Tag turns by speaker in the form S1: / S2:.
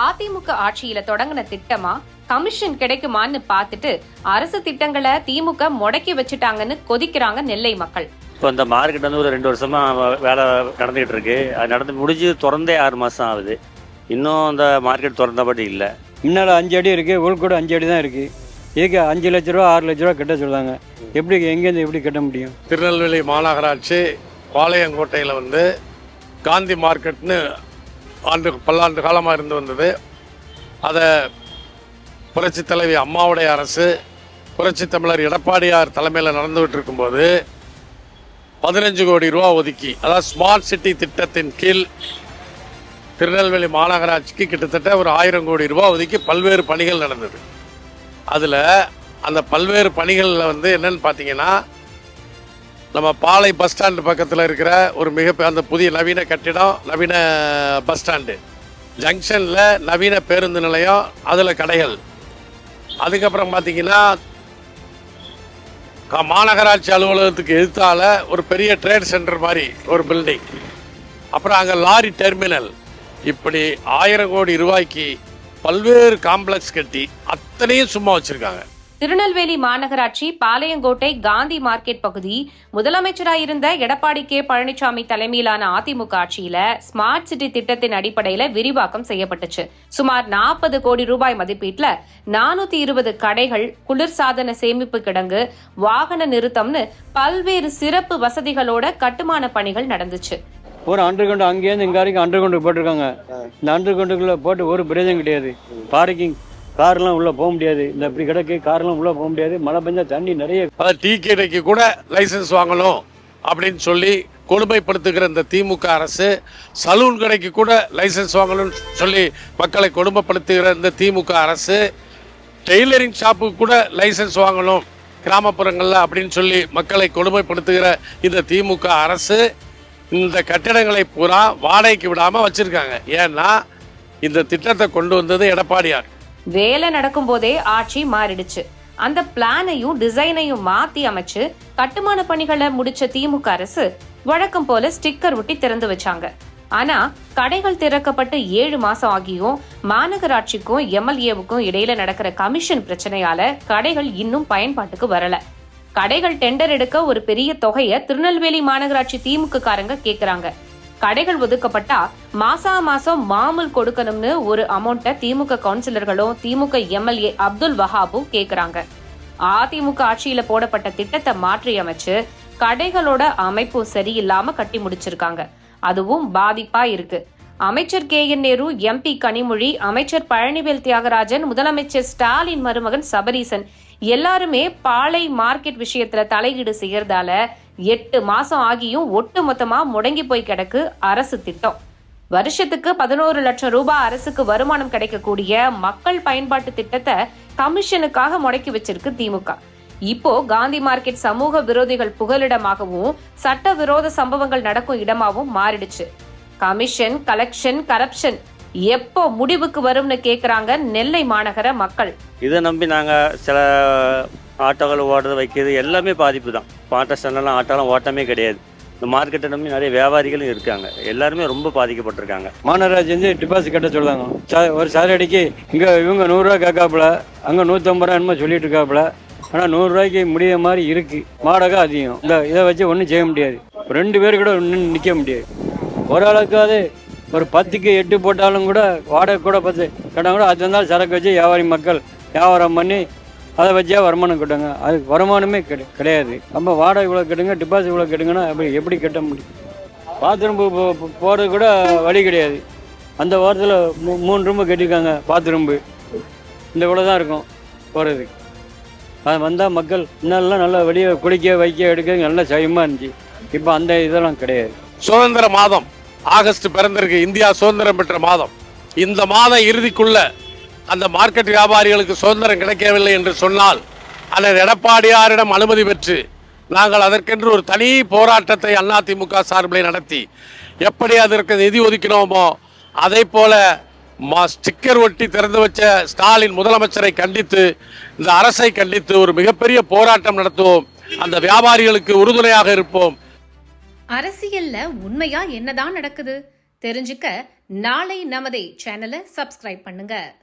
S1: அதிமுக ஆட்சியில தொடங்கின திட்டமா கமிஷன் கிடைக்குமான்னு பார்த்துட்டு அரசு திட்டங்களை திமுக முடக்கி வச்சுட்டாங்கன்னு கொதிக்கிறாங்க நெல்லை மக்கள்.
S2: இப்போ இந்த மார்க்கெட் வந்து ஒரு ரெண்டு வருஷமா வேலை நடந்துகிட்டு இருக்கு. அது நடந்து முடிஞ்சு திறந்தே ஆறு மாசம் ஆகுது. இன்னும் அந்த மார்க்கெட் திறந்தபடி இல்லை.
S3: முன்னால் அஞ்சு அடி இருக்குது உள்கூட அஞ்சு அடி தான் இருக்குது இதுக்கு அஞ்சு லட்ச ரூபா ஆறு லட்ச ரூபா கட்ட சொல்கிறாங்க எப்படி எங்கேருந்து எப்படி கட்ட முடியும்?
S4: திருநெல்வேலி மாநகராட்சி பாளையங்கோட்டையில் வந்து காந்தி மார்க்கெட்னு ஆண்டு பல்லாண்டு காலமாக இருந்து வந்தது. அதை புரட்சி தலைவி அம்மாவுடைய அரசு புரட்சி தமிழர் எடப்பாடியார் தலைமையில் நடந்துகிட்டு இருக்கும்போது பதினஞ்சு கோடி ரூபா ஒதுக்கி அதாவது ஸ்மார்ட் சிட்டி திட்டத்தின் கீழ் திருநெல்வேலி மாநகராட்சிக்கு கிட்டத்தட்ட ஒரு ஆயிரம் கோடி ரூபா ஒதுக்கி பல்வேறு பணிகள் நடந்தது. அதில் அந்த பல்வேறு பணிகளில் வந்து என்னன்னு பார்த்தீங்கன்னா நம்ம பாளை பஸ் ஸ்டாண்டு பக்கத்தில் இருக்கிற ஒரு மிக அந்த புதிய நவீன கட்டிடம் நவீன பஸ் ஸ்டாண்டு ஜங்ஷனில் நவீன பேருந்து நிலையம் அதில் கடைகள். அதுக்கப்புறம் பார்த்தீங்கன்னா மாநகராட்சி அலுவலகத்துக்கு எதிர்த்தால ஒரு பெரிய ட்ரேட் சென்டர் மாதிரி ஒரு பில்டிங் அப்புறம் அங்கே லாரி டெர்மினல் இப்படி ஆயிரம் கோடி ரூபாய்க்கு பல்வேறு காம்ப்ளெக்ஸ் கட்டி அத்தனையும் சும்மா வச்சுருக்காங்க.
S1: திருநெல்வேலி மாநகராட்சி பாளையங்கோட்டை காந்தி மார்க்கெட் பகுதி முதலமைச்சராயிருந்த எடப்பாடி கே பழனிசாமி தலைமையிலான அதிமுக ஆட்சியில ஸ்மார்ட் சிட்டி திட்டத்தின் அடிப்படையில விரிவாக்கம் செய்யப்பட்டுச்சு. சுமார் நாற்பது கோடி ரூபாய் மதிப்பீட்டுல நானூத்தி இருபது கடைகள் குளிர்சாதன சேமிப்பு கிடங்கு வாகன நிறுத்தம்னு பல்வேறு சிறப்பு வசதிகளோட கட்டுமான பணிகள் நடந்துச்சு.
S3: ஒரு அண்டர் கொண்டு அங்கேருந்து இங்கே வரைக்கும் அண்டர் கொண்டு போட்டிருக்காங்க இந்த அண்டர் போட்டு ஒரு பிரயோஜனம் கிடையாது. பார்க்கிங் கார்லாம் உள்ளே போக முடியாது. இந்த இப்படி கிடக்கு கார்லாம் உள்ளே போக முடியாது. மழை பெஞ்சா தண்ணி நிறைய
S4: அதாவது டீ கடைக்கு கூட லைசன்ஸ் வாங்கணும் அப்படின்னு சொல்லி கொடுமைப்படுத்துகிற இந்த திமுக அரசு சலூன் கடைக்கு கூட லைசன்ஸ் வாங்கணும்னு சொல்லி மக்களை கொடுமைப்படுத்துகிற இந்த திமுக அரசு டெய்லரிங் ஷாப்புக்கு கூட லைசன்ஸ் வாங்கணும் கிராமப்புறங்களில் அப்படின்னு சொல்லி மக்களை கொடுமைப்படுத்துகிற இந்த திமுக அரசு இந்த கட்டிடங்களை பூரா வாடகைக்கு விடாமல் வச்சுருக்காங்க. ஏன்னா இந்த திட்டத்தை கொண்டு வந்தது எடப்பாடியார்.
S1: வேலை நடக்கும் போதே ஆட்சி மாறிடுச்சு. அந்த பிளானையும் டிசைனையும் மாத்தி அமைச்சு கட்டுமான பணிகளை முடிச்ச திமுக அரசு வழக்கம் போல ஸ்டிக்கர் ஒட்டி திறந்து வச்சாங்க. ஆனா கடைகள் திறக்கப்பட்டு ஏழு மாசம் ஆகியும் மாநகராட்சிக்கும் எம்எல்ஏவுக்கும் இடையில நடக்கிற கமிஷன் பிரச்சனையால கடைகள் இன்னும் பயன்பாட்டுக்கு வரல. கடைகள் டெண்டர் எடுக்க ஒரு பெரிய தொகையை திருநெல்வேலி மாநகராட்சி திமுக காரங்க கேக்குறாங்க. கடைகள் ஒதுக்கப்பட்டா மாசா மாசம் மாமூல் கொடுக்கணும்னு ஒரு அமௌண்ட்டை திமுக கவுன்சிலர்களும் திமுக எம்எல்ஏ அப்துல் வஹாபும் கேக்குறாங்க. அதிமுக ஆட்சியில போடப்பட்ட திட்டத்தை மாற்றி அமைச்சு கடைகளோட அமைப்பும் சரியில்லாம கட்டி முடிச்சிருக்காங்க. அதுவும் பாதிப்பா இருக்கு. அமைச்சர் K N Nehru MP Kanimozhi அமைச்சர் பழனிவேல் தியாகராஜன் முதலமைச்சர் ஸ்டாலின் மருமகன் சபரீசன் எல்லாருமே பாளை மார்க்கெட் விஷயத்துல தலையீடு செய்யறதால எட்டு மாசம் ஆகியும் ஒட்டு மொத்தமா முடங்கி போய் கிடக்கு அரசு திட்டம். வருஷத்துக்கு பதினோரு லட்சம் ரூபாய் அரசுக்கு வருமானம் கிடைக்கக்கூடிய மக்கள் பயன்பாட்டு திட்டத்தை கமிஷனுக்காக முடக்கி வச்சிருக்கு திமுக. இப்போ காந்தி மார்க்கெட் சமூக விரோதிகள் புகலிடமாகவும் சட்ட விரோத சம்பவங்கள் நடக்கும் இடமாகவும் மாறிடுச்சு. கமிஷன் கலெக்ஷன் கரப்ஷன் எப்போ முடிவுக்கு வரும்னு கேக்குறாங்க நெல்லை மாநகர மக்கள்.
S2: இதை நம்பி நாங்க சில ஆட்டோவில் ஓடுறது வைக்கிறது எல்லாமே பாதிப்பு தான் ஆட்டோ ஸ்டாண்டெல்லாம் ஆட்டோலாம் ஓட்டமே கிடையாது. இந்த மார்க்கெட்டை நம்பி நிறைய வியாபாரிகளும் இருக்காங்க. எல்லாருமே ரொம்ப பாதிக்கப்பட்டிருக்காங்க.
S3: மாநகராட்சி வந்து டிபாசிட் கட்ட சொல்லுவாங்க. சா- ஒரு சாலடிக்கு இங்கே இவங்க நூறுரூவா கேட்காப்புல அங்கே நூற்றம்பது ரூபா என்னமோ சொல்லிட்டு இருக்காப்புல. ஆனால் நூறுரூவாய்க்கு முடிய மாதிரி இருக்குது வாடகை அதிகம். இந்த இதை வச்சு ஒன்றும் செய்ய முடியாது. ரெண்டு பேர் கூட ஒன்றும் நிற்க முடியாது. ஓரளவுக்காவது ஒரு பத்துக்கு எட்டு போட்டாலும் கூட வாடகை கூட பத்து கேட்டால் கூட அது இருந்தாலும் சரக்கு வச்சு வியாபாரி மக்கள் வியாபாரம் பண்ணி அதை வச்சா வருமானம் கட்டுங்க. அது வருமானமே கிடை கிடையாது. நம்ம வாடகை இவ்வளோ கட்டுங்க டிபாசிட் இவ்வளோ கட்டுங்கன்னா அப்படி எப்படி கட்ட முடியும்? பாத்ரூம் போகிறது கூட வழி கிடையாது. அந்த வாரத்தில் மூ மூணு ரூம்பு கட்டியிருக்காங்க பாத்ரூம்பு இந்த இவ்வளோ தான் இருக்கும் போகிறதுக்கு அது வந்தால் மக்கள் முன்னெல்லாம் நல்லா வெளியே குளிக்க வைக்க எடுக்க நல்லா சயமாக இருந்துச்சு. இப்போ அந்த இதெல்லாம் கிடையாது.
S4: சுதந்திர மாதம். ஆகஸ்ட் பிறந்திருக்கு இந்தியா சுதந்திரம் பெற்ற மாதம். இந்த மாத இறுதிக்குள்ள அந்த மார்க்கெட் வியாபாரிகளுக்கு சுதந்திரம் கிடைக்கவில்லை என்று சொன்னால் அல்லது எடப்பாடியாரிடம் அனுமதி பெற்று நாங்கள் அதற்கென்று ஒரு தனி போராட்டத்தை அதிமுக சார்பில் நடத்தி எப்படி அதற்கு நிதி ஒதுக்கினோமோ அதே போல மா ஸ்டிக்கர் ஒட்டி திறந்து வச்ச ஸ்டாலின் முதலமைச்சரை கண்டித்து இந்த அரசை கண்டித்து ஒரு மிகப்பெரிய போராட்டம் நடத்துவோம். அந்த வியாபாரிகளுக்கு உறுதுணையாக இருப்போம்.
S5: அரசியல்ல உண்மையா என்னதான் நடக்குது?
S1: தெரிஞ்சுக்க நாளை நமதே சேனலை சப்ஸ்கிரைப் பண்ணுங்க.